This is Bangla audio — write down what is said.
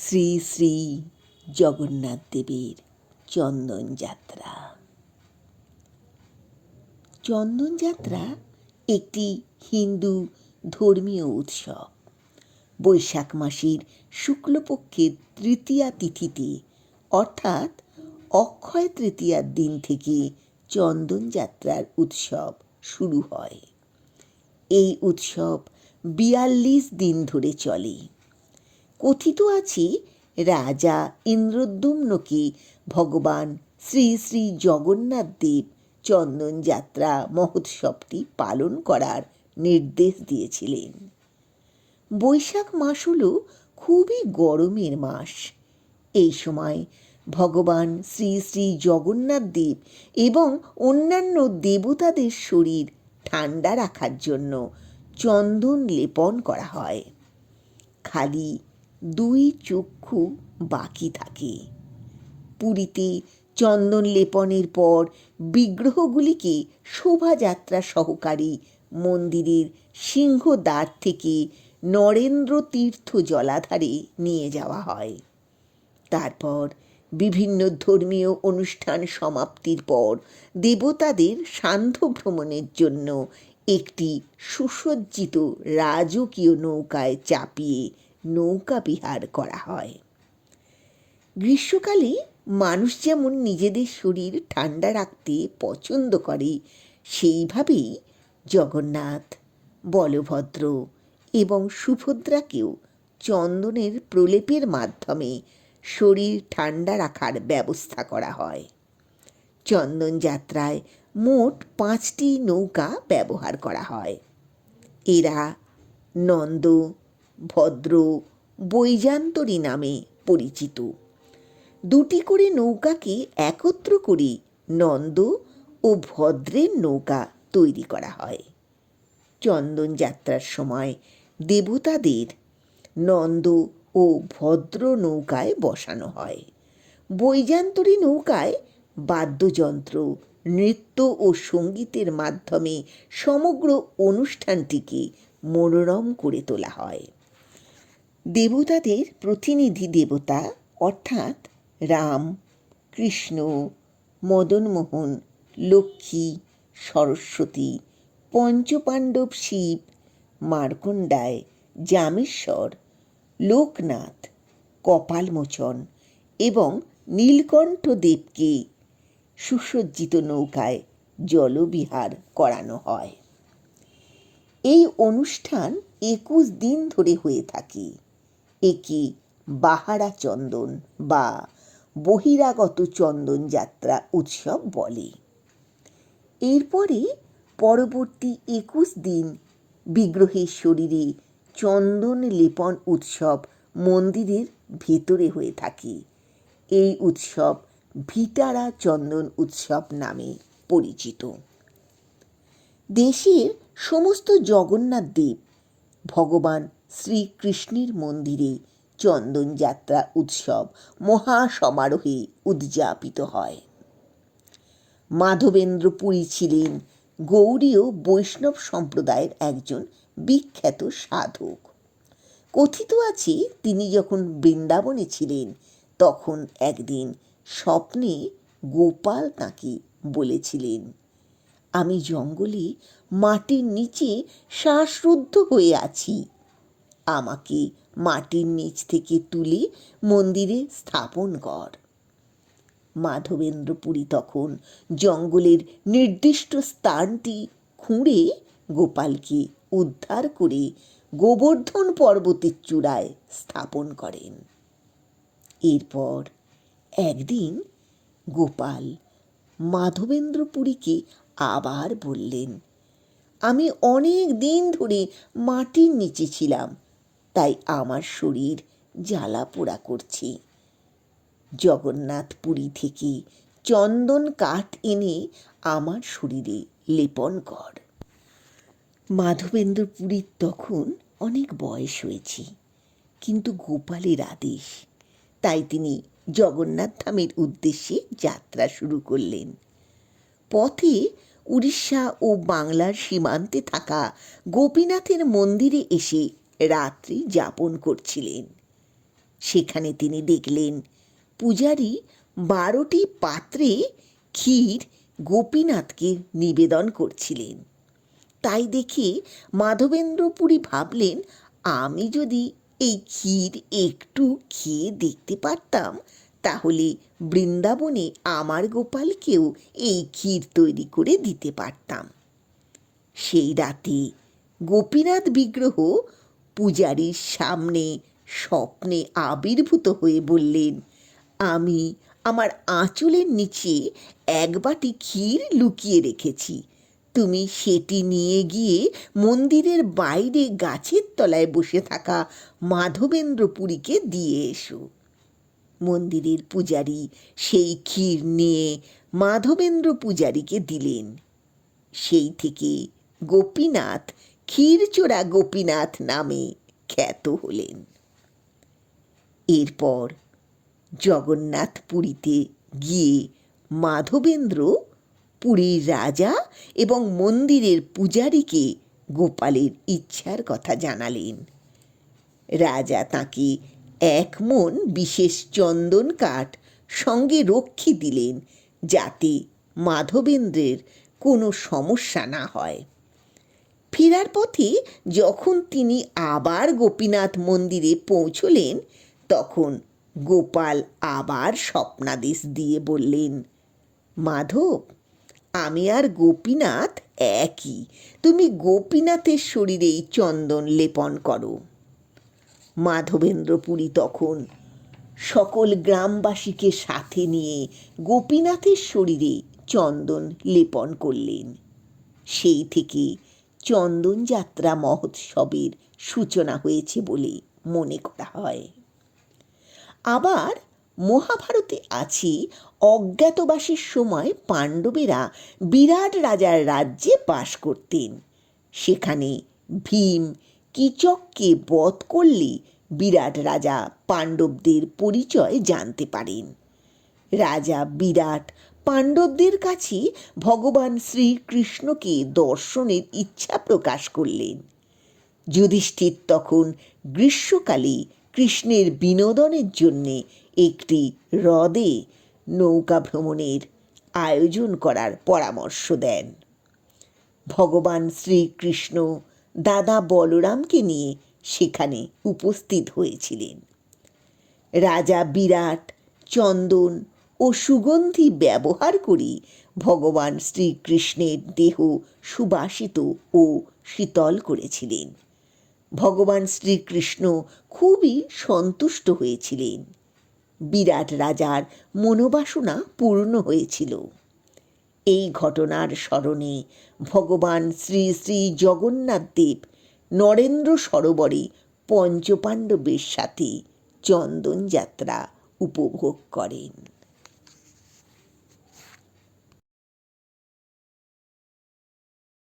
শ্রী শ্রী জগন্নাথ দেবের চন্দনযাত্রা চন্দনযাত্রা একটি হিন্দু ধর্মীয় উৎসব। বৈশাখ মাসের শুক্লপক্ষের তৃতীয়া তিথিতে, অর্থাৎ অক্ষয় তৃতীয়ার দিন থেকে চন্দনযাত্রার উৎসব শুরু হয়। এই উৎসব বিয়াল্লিশ দিন ধরে চলে। কথিত আছে, রাজা ইন্দ্রদ্যুম্নকে ভগবান শ্রী শ্রী জগন্নাথ দেব চন্দনযাত্রা মহোৎসবটি পালন করার নির্দেশ দিয়েছিলেন। বৈশাখ মাস হল খুবই গরমের মাস। এই সময় ভগবান শ্রী শ্রী জগন্নাথ দেব এবং অন্যান্য দেবতাদের শরীর ঠান্ডা রাখার জন্য চন্দন লেপন করা হয়। খালি দুই চক্ষু বাকি থাকে। পুরীতে চন্দন লেপনের পর বিগ্রহগুলিকে শোভাযাত্রা সহকারী মন্দিরের সিংহদ্বার থেকে নরেন্দ্র তীর্থ জলাধারে নিয়ে যাওয়া হয়। তারপর বিভিন্ন ধর্মীয় অনুষ্ঠান সমাপ্তির পর দেবতাদের সান্ধ্য ভ্রমণের জন্য একটি সুসজ্জিত রাজকীয় নৌকায় চাপিয়ে নৌকা বিহার করা হয়। গ্রীষ্মকালে মানুষ যেমন নিজেদের শরীর ঠান্ডা রাখতে পছন্দ করে, সেইভাবেই জগন্নাথ, বলভদ্র এবং সুভদ্রাকেও চন্দনের প্রলেপের মাধ্যমে শরীর ঠান্ডা রাখার ব্যবস্থা করা হয়। চন্দন যাত্রায় মোট পাঁচটি নৌকা ব্যবহার করা হয়। এরা নন্দ ভদ্র, বৈজান্তরী নামে পরিচিত। দুটি করে নৌকাকে একত্র করে নন্দ ও ভদ্রের নৌকা তৈরি করা হয়। চন্দন যাত্রার সময় দেবতাদের নন্দ ও ভদ্র নৌকায় বসানো হয়। বৈজান্তরী নৌকায় বাদ্যযন্ত্র, নৃত্য ও সঙ্গীতের মাধ্যমে সমগ্র অনুষ্ঠানটিকে মনোরম করে তোলা হয়। দেবতাদের প্রতিনিধি দেবতা অর্থাৎ রাম, কৃষ্ণ, মদনমোহন, লক্ষ্মী, সরস্বতী, পঞ্চপাণ্ডব শিব, মার্কণ্ডায়, জামেশ্বর, লোকনাথ, কপালমোচন এবং নীলকণ্ঠ দেবকে সুসজ্জিত নৌকায় জলবিহার করানো হয়। এই অনুষ্ঠান একুশ দিন ধরে হয়ে থাকে। একে বাহারা চন্দন বা বহিরাগত চন্দন যাত্রা উৎসব বলে। এরপরে পরবর্তী একুশ দিন বিগ্রহের শরীরে চন্দন লেপন উৎসব মন্দিরের ভেতরে হয়ে থাকে। এই উৎসব ভিটারা চন্দন উৎসব নামে পরিচিত। দেশের সমস্ত জগন্নাথ দেব ভগবান শ্রীকৃষ্ণের মন্দিরে চন্দন যাত্রা উৎসব মহা সমারোহে উদযাপিত হয়। মাধবেন্দ্র পুরী ছিলেন গৌড়ীয় বৈষ্ণব সম্প্রদায়ের একজন বিখ্যাত সাধক। কথিত আছে, তিনি যখন বৃন্দাবনে ছিলেন, তখন একদিন স্বপ্নে গোপাল তাঁকে বলেছিলেন, আমি জঙ্গলে মাটির নিচে শ্বাসরুদ্ধ হয়ে আছি। আমাকে মাটির নিচ থেকে তুলে মন্দিরে স্থাপন কর। মাধবেন্দ্রপুরী তখন জঙ্গলের নির্দিষ্ট স্থানটি খুঁড়ে গোপালকে উদ্ধার করে গোবর্ধন পর্বতের চূড়ায় স্থাপন করেন। এরপর একদিন গোপাল মাধবেন্দ্রপুরীকে আবার বললেন, আমি অনেক দিন ধরে মাটির নিচে ছিলাম তাই আমার শরীর জ্বালা পোড়া করছে। জগন্নাথ পুরী থেকে চন্দন কাঠ এনে আমার শরীরে লেপন কর। মাধবেন্দ্র পুরীর তখন অনেক বয়স হয়েছে, কিন্তু গোপালের আদেশ। তাই তিনি জগন্নাথ ধামের উদ্দেশ্যে যাত্রা শুরু করলেন। পথে উড়িষ্যা ও বাংলার সীমান্তে থাকা গোপীনাথের মন্দিরে এসে রাত্রি যাপন করছিলেন। সেখানে তিনি দেখলেন পূজারী বারোটি পাত্রে ক্ষীর গোপীনাথকে নিবেদন করছিলেন। তাই দেখে মাধবেন্দ্রপুরী ভাবলেন, আমি যদি এই ক্ষীর একটু খেয়ে দেখতে পারতাম, তাহলে বৃন্দাবনে আমার গোপালকেও এই ক্ষীর তৈরি করে দিতে পারতাম। সেই রাতে গোপীনাথ বিগ্রহ পূজারীর সামনে স্বপ্নে আবির্ভূত হয়ে বললেন, আমি আমার আঁচলের নিচে এক বাটি ক্ষীর লুকিয়ে রেখেছি। তুমি সেটি নিয়ে গিয়ে মন্দিরের বাইরে গাছের তলায় বসে থাকা মাধবেন্দ্রপুরীকে দিয়ে এসো মন্দিরের পূজারী সেই ক্ষীর নিয়ে মাধবেন্দ্র পূজারীকে দিলেন। সেই থেকে গোপীনাথ ক্ষীরচোরা গোপীনাথ নামে খ্যাত হলেন। এরপর জগন্নাথ পুরীতে গিয়ে মাধবেন্দ্র পুরীর রাজা এবং মন্দিরের পূজারীকে গোপালের ইচ্ছার কথা জানালেন। রাজা তাকে এক মন বিশেষ চন্দন কাঠ সঙ্গে রক্ষী দিলেন যাতে মাধবেন্দ্রের কোনো সমস্যা না হয়। ফেরার পথে যখন তিনি আবার গোপীনাথ মন্দিরে পৌঁছলেন, তখন গোপাল আবার স্বপ্নাদেশ দিয়ে বললেন, মাধব, আমি আর গোপীনাথ একই। তুমি গোপীনাথের শরীরেই চন্দন লেপন করো মাধবেন্দ্রপুরী তখন সকল গ্রামবাসীকে সাথে নিয়ে গোপীনাথের শরীরে চন্দন লেপন করলেন। সেই থেকে চন্দন যাত্রা মহোৎসবের সূচনা হয়েছে বলে মনে করা হয়। আবার মহাভারতে আছে অজ্ঞাতবাসের সময় পাণ্ডবেরা বিরাট রাজার রাজ্যে বাস করতেন। সেখানে ভীম কীচককে বধ করলে বিরাট রাজা পাণ্ডবদের পরিচয় জানতে পারেন। রাজা বিরাট পাণ্ডবদের কাছে ভগবান শ্রীকৃষ্ণকে দর্শনের ইচ্ছা প্রকাশ করলেন। যুধিষ্ঠির তখন গ্রীষ্মকালে কৃষ্ণের বিনোদনের জন্যে একটি হ্রদে নৌকা ভ্রমণের আয়োজন করার পরামর্শ দেন। ভগবান শ্রীকৃষ্ণ দাদা বলরামকে নিয়ে সেখানে উপস্থিত হয়েছিলেন। রাজা বিরাট, চন্দন ও সুগন্ধি ব্যবহার করে। ভগবান শ্রীকৃষ্ণের দেহ সুবাসিত ও শীতল করেছিলেন। ভগবান শ্রীকৃষ্ণ খুবই সন্তুষ্ট হয়েছিলেন। বিরাট রাজার মনোবাসনা পূর্ণ হয়েছিল। এই ঘটনার স্মরণে ভগবান শ্রী শ্রী জগন্নাথ দেব নরেন্দ্র সরোবরে পঞ্চপাণ্ডবের সাথে চন্দন যাত্রা উপভোগ করেন।